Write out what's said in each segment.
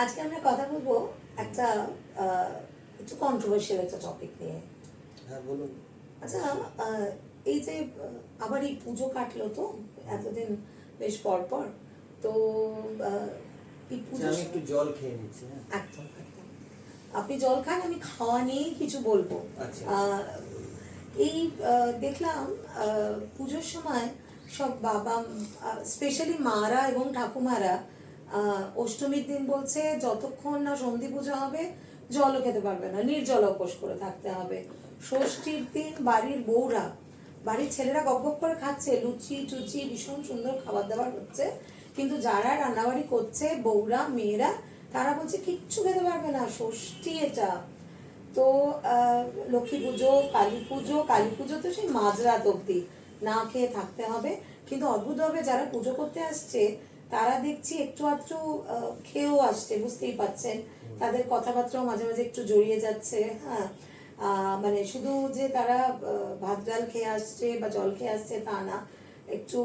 আজকে আমরা কথা বলব একটা একটু কন্ট্রোভার্সিয়াল একটা টপিক নিয়ে। হ্যাঁ বলুন। আচ্ছা এই যে আবার এই পুজো কাটলো তো এতদিন বেশ পর পর তো এই আচ্ছা, পুজো আমি একটু জল খেয়ে নিচ্ছি হ্যাঁ। একদম একদম। আপনি জল খান আমি খাওয়া নিয়েই কিছু বলব। আচ্ছা। আহ, এই দেখলাম পুজোর সময় সব বাবা স্পেশালি মারা এবং ঠাকুমারা অষ্টমীর দিন বলছে, যতক্ষণ না সন্ধি পুজো হবে, জলও খেতে পারবে না, নির্জল উপোস করে থাকতে হবে। ষষ্ঠীর দিন বাড়ির বউরা, বাড়ির ছেলেরা গপ করে খাচ্ছে, লুচি টুচি ভীষণ সুন্দর খাবার দাবার হচ্ছে। কিন্তু যারা রান্নাবাড়ি করছে, বউরা, মেয়েরা, তারা বলছে, কিচ্ছু খেতে পারবে না, ষষ্ঠী এটা। তো লক্ষ্মী পুজো, কালী পুজো কালী পুজো তো সেই মাঝরাত অব্দি না খেয়ে থাকতে হবে। কিন্তু অদ্ভুতভাবে যারা পুজো করতে আসছে তারা দেখছি একটু আধটু খেয়েও আসছে বুঝতেই পাচ্ছেন তাদের কথাবার্তাও মাঝে মাঝে একটু জড়িয়ে যাচ্ছে হ্যাঁ। মানে শুধু যে তারা ভাত ডাল খেয়ে আসছে বা জল খেয়ে আসছে তা না একটু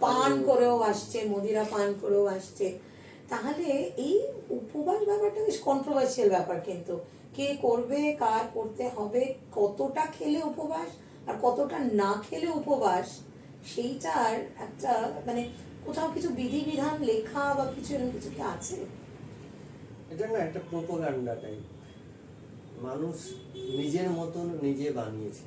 পান করেও আসছে মদিরা পান করেও আসছে। তাহলে এই উপবাস ব্যাপারটা বেশ কন্ট্রোভার্সিয়াল ব্যাপার কিন্তু। কে করবে কার করতে হবে কতটা খেলে উপবাস আর কতটা না খেলে উপবাস সেইটার একটা মানে কোথাও কিছু বিধিবিধান, লেখা বা কিছু এরকম কিছু কি আছে? এটা না একটা প্রোপাগান্ডা টাইপ মানুষ নিজের মতন নিজে বানিয়েছে।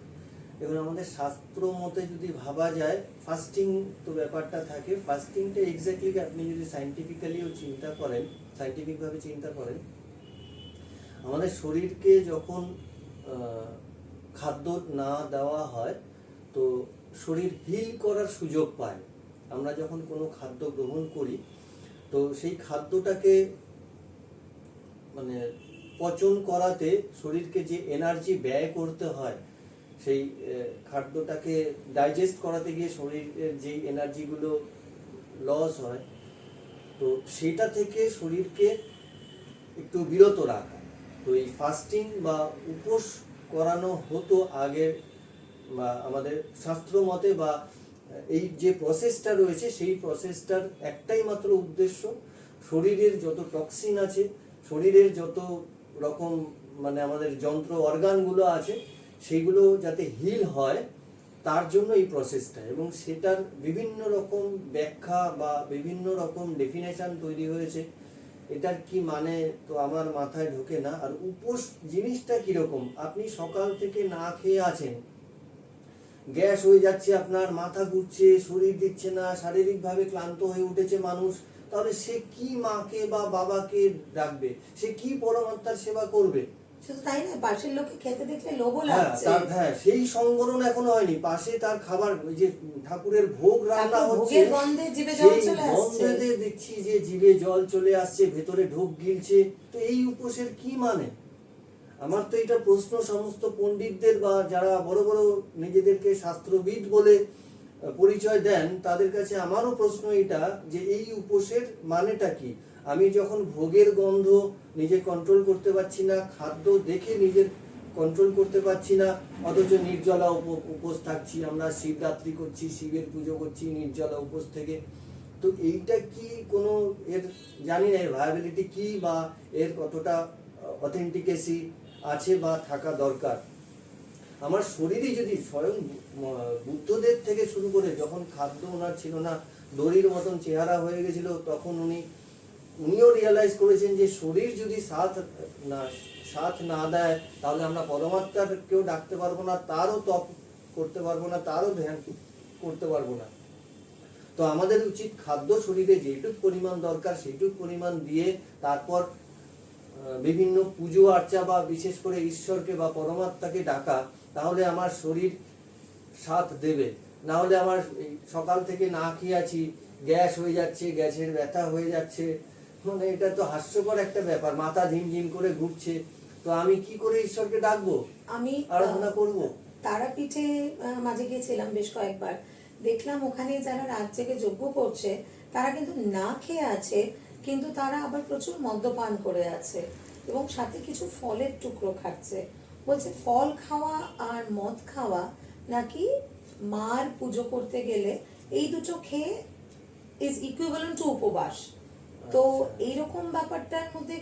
এবং আমাদের শাস্ত্র মতে যদি ভাবা যায় ফাস্টিং তো ব্যাপারটা থাকে। ফাস্টিংটা এক্স্যাক্টলি আপনি যদি সাইন্টিফিক্যালিও চিন্তা করেন সাইন্টিফিকভাবে চিন্তা করেন, আমাদের শরীরকে যখন খাদ্য না দেওয়া হয়, তো শরীর হিল করার সুযোগ পায়। আমরা যখন কোনো খাদ্য গ্রহণ করি, তো সেই খাদ্যটাকে মানে পচন করাতে শরীরকে যে এনার্জি ব্যয় করতে হয়, সেই খাদ্যটাকে ডাইজেস্ট করাতে গিয়ে শরীরের যে এনার্জিগুলো লস হয়, তো সেটা থেকে শরীরকে একটু বিরত রাখা। তো এই ফাস্টিং বা উপোস করানো হতো আগে বা আমাদের শাস্ত্র মতে বা এই যে প্রসেসটা রয়েছে, সেই প্রসেসটার একটাই মাত্র উদ্দেশ্য শরীরের যত টক্সিন আছে, শরীরের যত রকম মানে আমাদের যন্ত্র অর্গানগুলো আছে সেইগুলো যাতে হিল হয়, তার জন্য এই প্রসেসটা এবং সেটার বিভিন্ন রকম ব্যাখ্যা বা বিভিন্ন রকম ডেফিনেশন তৈরি হয়েছে। এটার কি মানে তো আমার মাথায় ঢোকে না। আর উপোস জিনিসটা কীরকম? আপনি সকাল থেকে না খেয়ে আছেন গ্যাস হয়ে যাচ্ছে আপনার মাথা ঘুরছে শরীর দিচ্ছে না শারীরিকভাবে ক্লান্ত হয়ে উঠেছে মানুষ। তাহলে সে কি মাকে বা বাবাকে ডাকবে? সে কি পরমাত্মার সেবা করবে? তাই না পাশের লোককে খেতে দেখলে লোভও হ্যাঁ লাগছে। হ্যাঁ সেই এখনও হয়নি। পাশে তার খাবার যে ঠাকুরের ভোগ রান্না হচ্ছে গন্ধে জিভে জল চলে আসছে। দেখছি যে জিভে জল চলে আসছে ভেতরে ঢোক গিলছে। তো এই উপোসের কি মানে? আমার তো এটা প্রশ্ন সমস্ত পণ্ডিতদের বা যারা বড় বড় নিজেদেরকে শাস্ত্রবিদ বলে পরিচয় দেন, তাদের কাছে আমারও প্রশ্ন এটা যে এই উপোসের মানেটা কি? আমি যখন ভোগের গন্ধ নিজে কন্ট্রোল করতে পারছি না, খাদ্য দেখে নিজের কন্ট্রোল করতে পারছি না, অথচ নির্জলা উপ- উপোস থাকছি আমরা, শিবরাত্রি করছি, শিবের পুজো করছি নির্জলা উপোস থেকে। তো এইটা কি কোনো এর জানি না, এর ভায়াবিলিটি কি বা এর কতটা অথেন্টিকেসি আছে বা থাকা দরকার। আমার শরীরই যদি স্বয়ং বুদ্ধদের থেকে শুরু করে যখন খাদ্য ওনার ছিল না, দড়ির মতন চেহারা হয়ে গেছিল, তখন উনি, উনিও রিয়েলাইজ করেছেন যে শরীর যদি সাথ না সাথ না দেয়, তাহলে আমরা পরমাত্মার কেউ ডাকতে পারব না, তারও তপ করতে পারব না, তারও ধ্যান করতে পারব না। তো আমাদের উচিত খাদ্য শরীরে যেটুক পরিমাণ দরকার সেইটুক পরিমাণ দিয়ে তারপর বিভিন্ন পুজো আর্চা বা বিশেষ করে ঈশ্বরকে বা পরমাত্মাকে ডাকা তাহলে আমার শরীর সাথ দেবে। না হলে আমার সকাল থেকে না খেয়ে আছি গ্যাস হয়ে যাচ্ছে গ্যাসের ব্যথা হয়ে যাচ্ছে। মানে এটা তো হাস্যকর একটা ব্যাপার মাথা ঝিমঝিম করে ঘুরছে। তো আমি কি করে ঈশ্বরকে ডাকবো? আমি আরাধনা করব? তারাপীঠে মাঝে গিয়েছিলাম বেশ কয়েকবার। দেখলাম ওখানে যারা রাত জেগে যজ্ঞ করছে তারা কিন্তু না খেয়ে আছে কিন্তু তারা আবার প্রচুর মদ্যপান করে আছে। এবং সাথে কিছু ফলের টুকরো খাচ্ছে। বলছে, ফল খাওয়া আর মদ খাওয়া নাকি মার পুজো করতে গেলে এই দুটো খেয়ে ইজ ইকুইভ্যালেন্ট টু উপবাস। তো। এইরকম ব্যাপারটার মধ্যে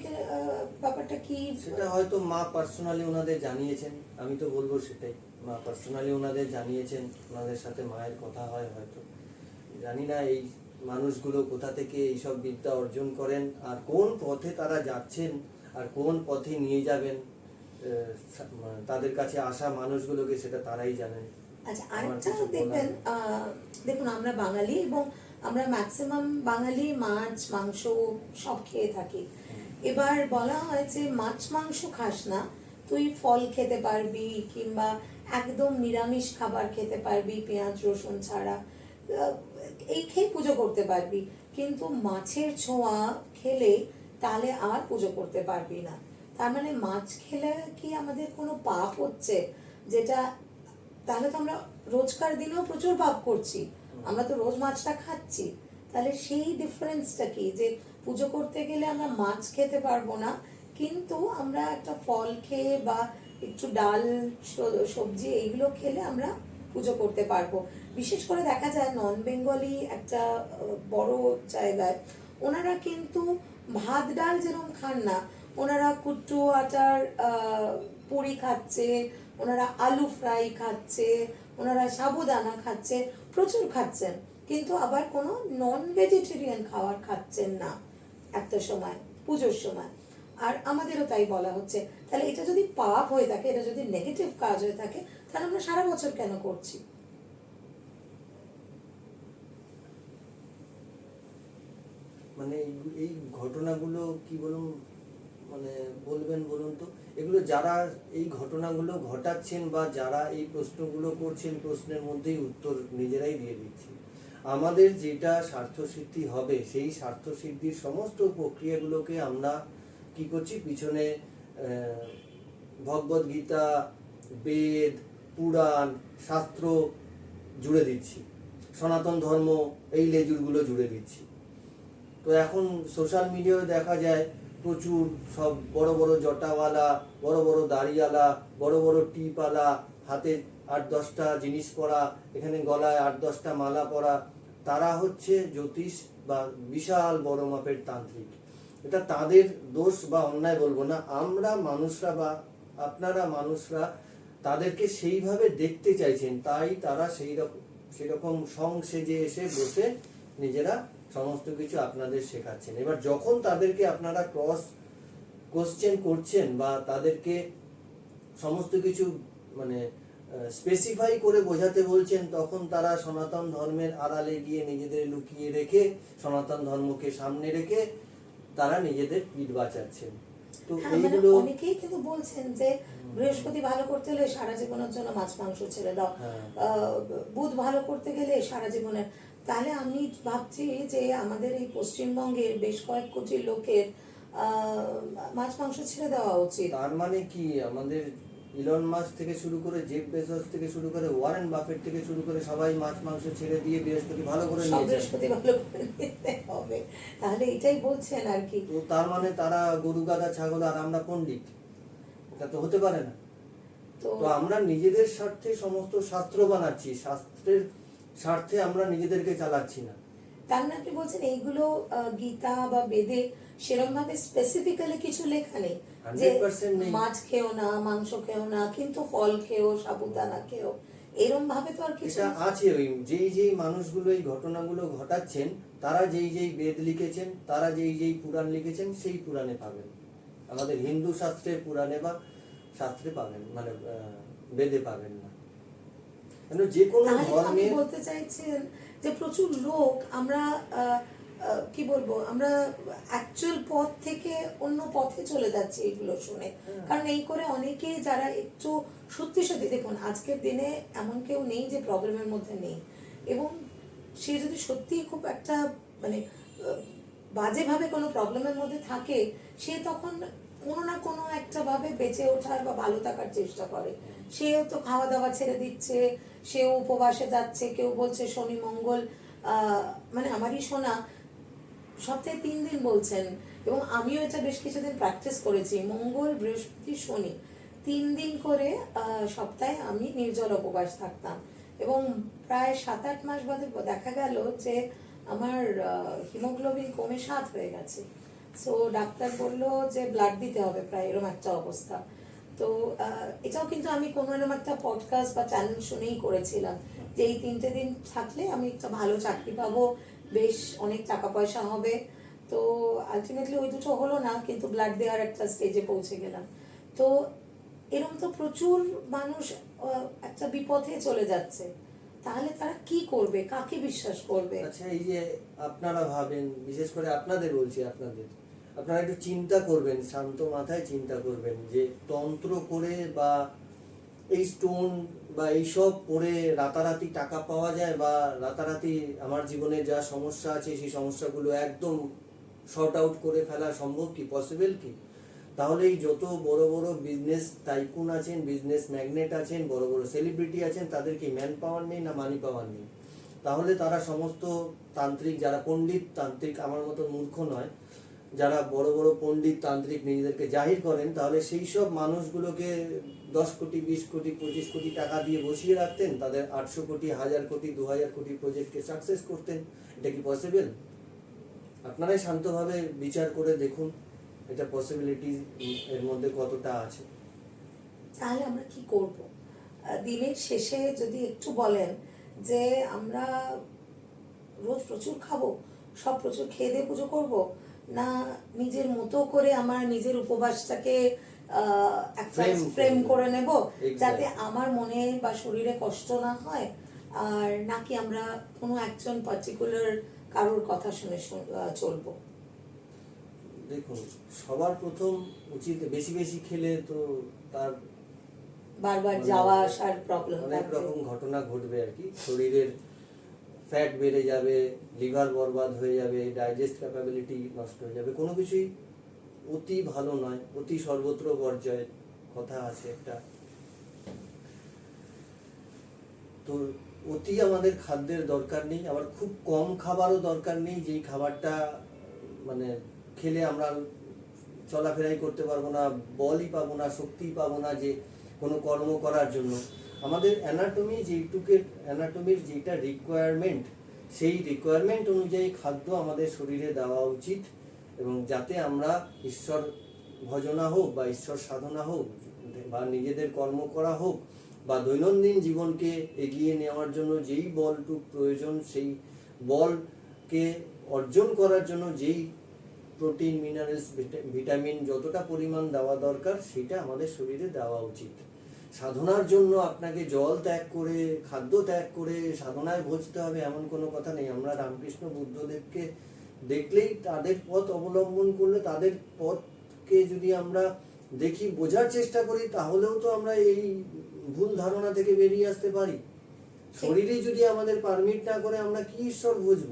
ব্যাপারটা কি? সেটা হয়তো মা পার্সোনালি ওনাদের জানিয়েছেন। আমি তো বলব সেটাই। মা পার্সোনালি ওনাদের জানিয়েছেন। ওনাদের সাথে মায়ের কথা হয় হয়তো। জানি না এই মানুষগুলো কোথা থেকে এইসব বিদ্যা অর্জন করেন। আর কোন পথে তারা যাচ্ছেন আর কোন পথে নিয়ে যাবেন তাদের কাছে আসা মানুষগুলোকে সেটা তারাই জানেন আচ্ছা আরেকটা দেখবেন দেখুন আমরা বাঙালি এবং আমরা ম্যাক্সিমাম বাঙালি মাছ মাংস সব খেয়ে থাকি। এবার বলা হয় যে মাছ মাংস খাস না তুই ফল খেতে পারবি কিংবা একদম নিরামিষ খাবার খেতে পারবি পেঁয়াজ রসুন ছাড়া। এই খেয়ে পুজো করতে পারবি কিন্তু মাছের ছোঁয়া খেলে তাহলে আর পুজো করতে পারবি না। তার মানে মাছ খেলে কি আমাদের কোনো পাপ হচ্ছে? যেটা তাহলে তো আমরা রোজকার দিনেও প্রচুর পাপ করছি। আমরা তো রোজ মাছটা খাচ্ছি। তাহলে সেই ডিফারেন্সটা কি? যে পুজো করতে গেলে আমরা মাছ খেতে পারব না, কিন্তু আমরা একটা ফল খেয়ে বা একটু ডাল সবজি এইগুলো খেলে আমরা পুজো করতে পারব। বিশেষ করে দেখা যায় নন বেঙ্গলি একটা বড় জায়গায় ওনারা কিন্তু ভাত ডাল যেরকম খান না, ওনারা কুট্টু আটার পুরি খাচ্ছে, ওনারা আলু ফ্রাই খাচ্ছে, ওনারা সাবুদানা খাচ্ছে, প্রচুর খাচ্ছেন। কিন্তু আবার কোনো নন ভেজিটেরিয়ান খাবার খাচ্ছেন না একটা সময়, পুজোর সময়। আর আমাদেরও তাই বলা হচ্ছে। তাহলে এটা যদি পাপ হয়ে থাকে, এটা যদি নেগেটিভ কাজ হয়ে থাকে, তাহলে আমরা সারা বছর কেন করছি? মানে এই- ঘটনাগুলো কি বলুন মানে বলবেন বলুন তো? এগুলো যারা এই ঘটনাগুলো ঘটাচ্ছেন বা যারা এই প্রশ্নগুলো করছেন, প্রশ্নের মধ্যেই উত্তর নিজেরাই দিয়ে দিচ্ছি আমাদের যেটা স্বার্থসিদ্ধি হবে, সেই স্বার্থসিদ্ধির সমস্ত প্রক্রিয়াগুলোকে আমরা কি করছি? পিছনে ভগবদ গীতা, বেদ, পুরাণ, শাস্ত্র জুড়ে দিচ্ছি। সনাতন ধর্ম, এই লেজুরগুলো জুড়ে দিচ্ছি। তো এখন সোশ্যাল মিডিয়ায় দেখা যায়, প্রচুর সব বড় বড় জটাওয়ালা, বড় বড় দাড়িওয়ালা, বড় বড় টিপওয়ালা, হাতে আট দশটা জিনিস পরা, এখানে গলায় আট দশটা মালা পরা, তারা হচ্ছে জ্যোতিষ বা বিশাল বড় মাপের তান্ত্রিক। এটা তাদের দোষ বা অন্যায় বলব না, আমরা মানুষরা বা আপনারা মানুষরা তাদেরকে সেইভাবে দেখতে চাইছেন, তাই তারা সেই রকম সেরকম সং সেজে এসে বসে নিজেরা সমস্ত কিছু আপনাদের শেখাচ্ছেন। এবার যখন তাদেরকে আপনারা ক্রস কোশ্চেন করছেন বা তাদেরকে সমস্ত কিছু মানে স্পেসিফাই করে বোঝাতে বলছেন, তখন তারা সনাতন ধর্মের আড়ালে গিয়ে নিজেদের লুকিয়ে রেখে, সনাতন ধর্মকে সামনে রেখে তারা নিজেদের পিঠ বাঁচাচ্ছেন। তো হ্যাঁ মানে এইগুলো অনেকেই কিন্তু বলছেন যে বৃহস্পতি ভালো করতে হলে সারা জীবনের জন্য মাছ মাংস ছেড়ে দাও। হ্যাঁ। আহ, বুধ ভালো করতে গেলে সারা জীবনের। তাহলে আমি ভাবছি যে আমাদের এই পশ্চিমবঙ্গের বেশ কয়েক কোটি লোকের আহ, মাছ মাংস ছেড়ে দেওয়া উচিত। তার মানে কি? আমাদের ইলন মাস থেকে শুরু করে জেফ বেজস থেকে শুরু করে ওয়ারেন বাফেট থেকে শুরু করে সবাই মাছ মাংস ছেড়ে দিয়ে বৃহস্পতি ভালো করে বৃহস্পতি ভালো করে হবে। তাহলে এটাই বলছেন আর কি। তো তার মানে তারা গরু গাদা ছাগল আর আমরা পণ্ডিত। এটা তো হতে পারে না। তো আমরা নিজেদের স্বার্থে সমস্ত শাস্ত্র বানাচ্ছি। শাস্ত্রের স্বার্থে আমরা নিজেদেরকে চালাচ্ছি না। তার মানে আপনি বলছেন এইগুলো গীতা বা বেদে সেরকম ভাবে স্পেসিফিক্যালি কিছু লেখা নেই। যে মাছ খেও না মাংস খেও না কিন্তু ফল খেও সাবুদানা খেও এরম ভাবে তো আর কিছু আছে ওই যেই যেই মানুষগুলো এই ঘটনাগুলো ঘটাচ্ছেন তারা যেই যেই বেদ লিখেছেন তারা যেই যেই পুরাণ লিখেছেন সেই পুরাণে পাবেন। আমাদের হিন্দু শাস্ত্রে পুরাণে বা শাস্ত্রে পাবেন মানে বেদে পাবেন না। যে কোনো ধর্মের বলতে চাইছেন যে প্রচুর লোক আমরা কি বলব আমরা অ্যাকচুয়াল পথ থেকে অন্য পথে চলে যাচ্ছি এগুলো শুনে। কারণ এই করে অনেকে যারা একটু সত্যি সত্যি দেখুন আজকের দিনে এমন কেউ নেই যে প্রবলেমের মধ্যে নেই। এবং সে যদি সত্যিই খুব একটা মানে বাজেভাবে কোনো প্রবলেমের মধ্যে থাকে সে তখন কোনো না কোনো একটা ভাবে বেঁচে ওঠার বা ভালো থাকার চেষ্টা করে। সেও তো খাওয়া দাওয়া ছেড়ে দিচ্ছে সেও উপবাসে যাচ্ছে কেউ বলছে শনি মঙ্গল মানে আমারই শোনা সপ্তাহে তিন দিন বলছেন, এবং আমিও এটা বেশ কিছুদিন প্র্যাকটিস করেছি। মঙ্গল, বৃহস্পতি, শনি। তিন দিন করে সপ্তাহে আমি নির্জল উপবাস থাকতাম। এবং প্রায় সাত আট মাস বাদে দেখা গেল যে আমার হিমোগ্লোবিন কমে সাত হয়ে গেছে। সো ডাক্তার বলল যে ব্লাড দিতে হবে প্রায় এরকম একটা অবস্থা। তো এটাও কিন্তু আমি কোনো এরকম একটা পডকাস্ট বা চ্যানেল শুনেই করেছিলাম যে এই তিনটে দিন থাকলে আমি একটা ভালো চাকরি পাবো বেশ অনেক টাকা পয়সা হবে। তো আলটিমেটলি ওই দুটো হলো না, কিন্তু ব্লাড দেওয়ার একটা স্টেজে পৌঁছে গেলাম। তো এরকম তো প্রচুর মানুষ একটা বিপথে চলে যাচ্ছে। তাহলে তারা কি করবে? কাকে বিশ্বাস করবে? আচ্ছা এই যে আপনারা ভাবেন, বিশেষ করে আপনাদের বলছি আপনাদের, আপনারা একটু চিন্তা করবেন, শান্ত মাথায় চিন্তা করবেন যে তন্ত্র করে বা এই স্টোন বা এইসব পরে রাতারাতি টাকা পাওয়া যায় বা রাতারাতি আমার জীবনে যা সমস্যা আছে সেই সমস্যাগুলো একদম শর্ট আউট করে ফেলা সম্ভব কি? পসিবল কি? তাহলে এই যত বড় বড় বিজনেস টাইকুন আছেন বিজনেস ম্যাগনেট আছেন, বড় বড় সেলিব্রিটি আছেন তাদের কি ম্যান পাওয়ার নেই না মানি পাওয়ার নেই। তাহলে তারা সমস্ত তান্ত্রিক, যারা পণ্ডিত তান্ত্রিক, আমার মতো মূর্খ নয় যারা বড় বড় পণ্ডিত তান্ত্রিক নিজেদেরকে জাহির করেন, তাহলে সেই সব মানুষগুলোকে দশ কোটি, বিশ কোটি, পঁচিশ কোটি টাকা দিয়ে বসিয়ে রাখতেন, তাদের আটশো কোটি, হাজার কোটি, দু হাজার কোটি প্রজেক্টকে সাকসেস করতেন। এটা কি পসিবল আপনারাই শান্তভাবে বিচার করে দেখুন, এটা পসিবিলিটি এর মধ্যে কতটা আছে। তাহলে আমরা কি করব? দিনের শেষে যদি একটু বলেন যে আমরা রোজ প্রচুর খাব, সব প্রচুর খেয়ে দিয়ে পুজো করব না নিজের মতো করে আমার নিজের উপবাসটাকে ফ্রেম করে নেব। যাতে আমার মনে বা শরীরে কষ্ট না হয়। আর নাকি আমরা কোনো একজন পার্টিকুলার কারোর কথা শুনে চলবো। দেখুন সবার প্রথম উচিত বেশি বেশি খেলে তো তার বারবার মানে যাওয়া আসার প্রবলেম অনেক রকম ঘটনা ঘটবে আর কি। শরীরের ফ্যাট বেড়ে যাবে লিভার বরবাদ হয়ে যাবে ডাইজেস্ট ক্যাপাবিলিটি নষ্ট হয়ে যাবে। কোনো কিছুই অতি ভালো নয়, অতি সর্বত্র বর্জয়ের কথা আছে একটা। তো অতি আমাদের খাদ্যের দরকার নেই, আবার খুব কম খাবারও দরকার নেই, যেই খাবারটা মানে খেলে আমরা চলাফেরাই করতে পারব না, বলই পাবো না, শক্তিই পাবো না যে কোনো কর্ম করার জন্য। আমাদের অ্যানাটমি যেইটুকের অ্যানাটমির যেটা রিকোয়ারমেন্ট সেই রিকোয়ারমেন্ট অনুযায়ী খাদ্য আমাদের শরীরে দেওয়া উচিত এবং যাতে আমরা ঈশ্বর ভজনা হোক বা ঈশ্বর সাধনা হোক, বা নিজেদের কর্ম করা হোক, বা দৈনন্দিন জীবনকে এগিয়ে নেওয়ার জন্য যেই বলটুক প্রয়োজন, সেই বলকে অর্জন করার জন্য যেই প্রোটিন মিনারেলস ভিটামিন যতটা পরিমাণ দেওয়া দরকার, সেটা আমাদের শরীরে দেওয়া উচিত। সাধনার জন্য আপনাকে জল ত্যাগ করে খাদ্য ত্যাগ করে সাধনায় ভজতে হবে এমন কোনো কথা নেই। আমরা রামকৃষ্ণ বুদ্ধদেবকে দেখলেই তাদের পথ অবলম্বন করলে তাদের পথকে যদি আমরা দেখি বোঝার চেষ্টা করি তাহলেও তো আমরা এই ভুল ধারণা থেকে বেরিয়ে আসতে পারি। শরীরই যদি আমাদের পারমিট না করে আমরা কি ঈশ্বর বুঝব?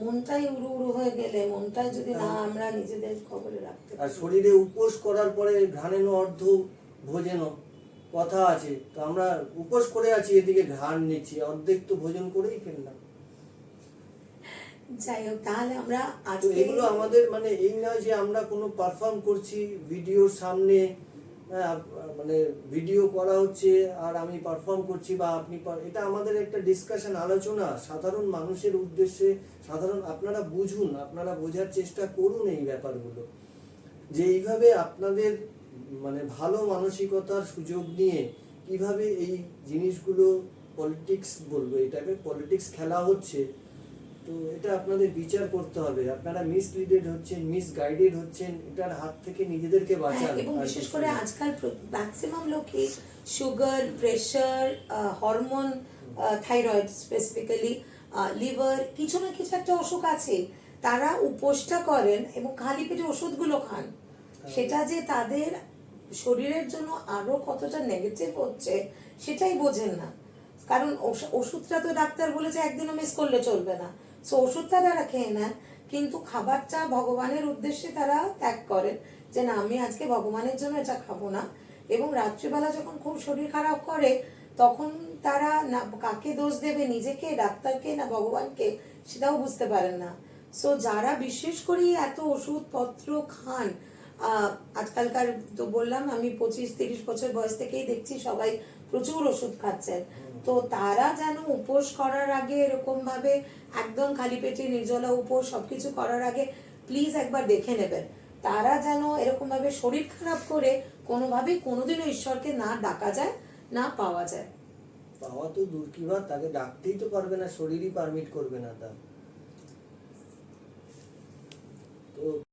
মনটাই উড়ু উড়ু হয়ে গেলে মনটাই যদি না আমরা নিজেদের খবরে রাখতে আর শরীরে উপোস করার পরে ঘ্রাণেন অর্ধ ভোজেন কথা আছে। তো আমরা উপোস করে আছি এদিকে ঘ্রাণ নিচ্ছি। অর্ধেক তো ভোজন করেই ফেললাম। যাই হোক তাহলে আমরা আজকে এগুলো আমাদের মানে এই নয় যে আমরা কোনো পারফর্ম করছি ভিডিওর সামনে হ্যাঁ, মানে ভিডিও করা হচ্ছে আর আমি পারফর্ম করছি বা আপনি এটা আমাদের একটা ডিসকাশন আলোচনা। সাধারণ মানুষের উদ্দেশ্যে সাধারণ আপনারা বুঝুন আপনারা বোঝার চেষ্টা করুন এই ব্যাপারগুলো। যে এইভাবে আপনাদের মানে ভালো মানসিকতার সুযোগ নিয়ে কীভাবে এই জিনিসগুলো পলিটিক্স বলব এটাকে পলিটিক্স খেলা হচ্ছে তো এটা আপনাদের বিচার করতে হবে। আপনারা মিসলিডেড হচ্ছেন মিসগাইডেড হচ্ছেন এটার হাত থেকে নিজেদেরকে হ্যাঁ, বাঁচান। এবং বিশেষ করে আজকাল ম্যাক্সিমাম লোকে sugar pressure hormone thyroid specifically liver কিছু না কিছু একটা অসুখ আছে তারা উপোসটা করেন এবং খালি পেটে ওষুধগুলো খান। সেটা যে তাদের শরীরের জন্য আরও কতটা নেগেটিভ হচ্ছে সেটাই বোঝেন না। কারণ ওষ- ওষুধটা তো ডাক্তার বলেছে একদিনও মিস করলে চলবে না। সো ওষুধটা তারা খেয়ে নেন, কিন্তু খাবারটা ভগবানের উদ্দেশ্যে তারা ত্যাগ করেন যে না, আমি আজকে ভগবানের জন্য এটা খাব না। এবং রাত্রিবেলা যখন খুব শরীর খারাপ করে, তখন তারা না কাকে দোষ দেবে, নিজেকে, ডাক্তারকে না ভগবানকে, সেটাও বুঝতে পারেন না। সো যারা বিশেষ করে এত ওষুধপত্র খান আজকালকার তো বললাম, আমি পঁচিশ তিরিশ বছর বয়স থেকেই দেখছি সবাই প্রচুর ওষুধ খাচ্ছেন। তো তারা যেন উপোস করার আগে এরকম ভাবে একদম খালি পেটে নির্জলা উপোস সবকিছু করার আগে প্লিজ একবার দেখে নেবেন। তারা যেন এরকম ভাবে শরীর খারাপ করে কোনোভাবেই কোনোদিনও ঈশ্বরকে না ডাকা যায়, না পাওয়া যায়। পাওয়া তো দূর কি তাকে ডাকতেই তো পারবে না, শরীরই পারমিট করবে না তার। তো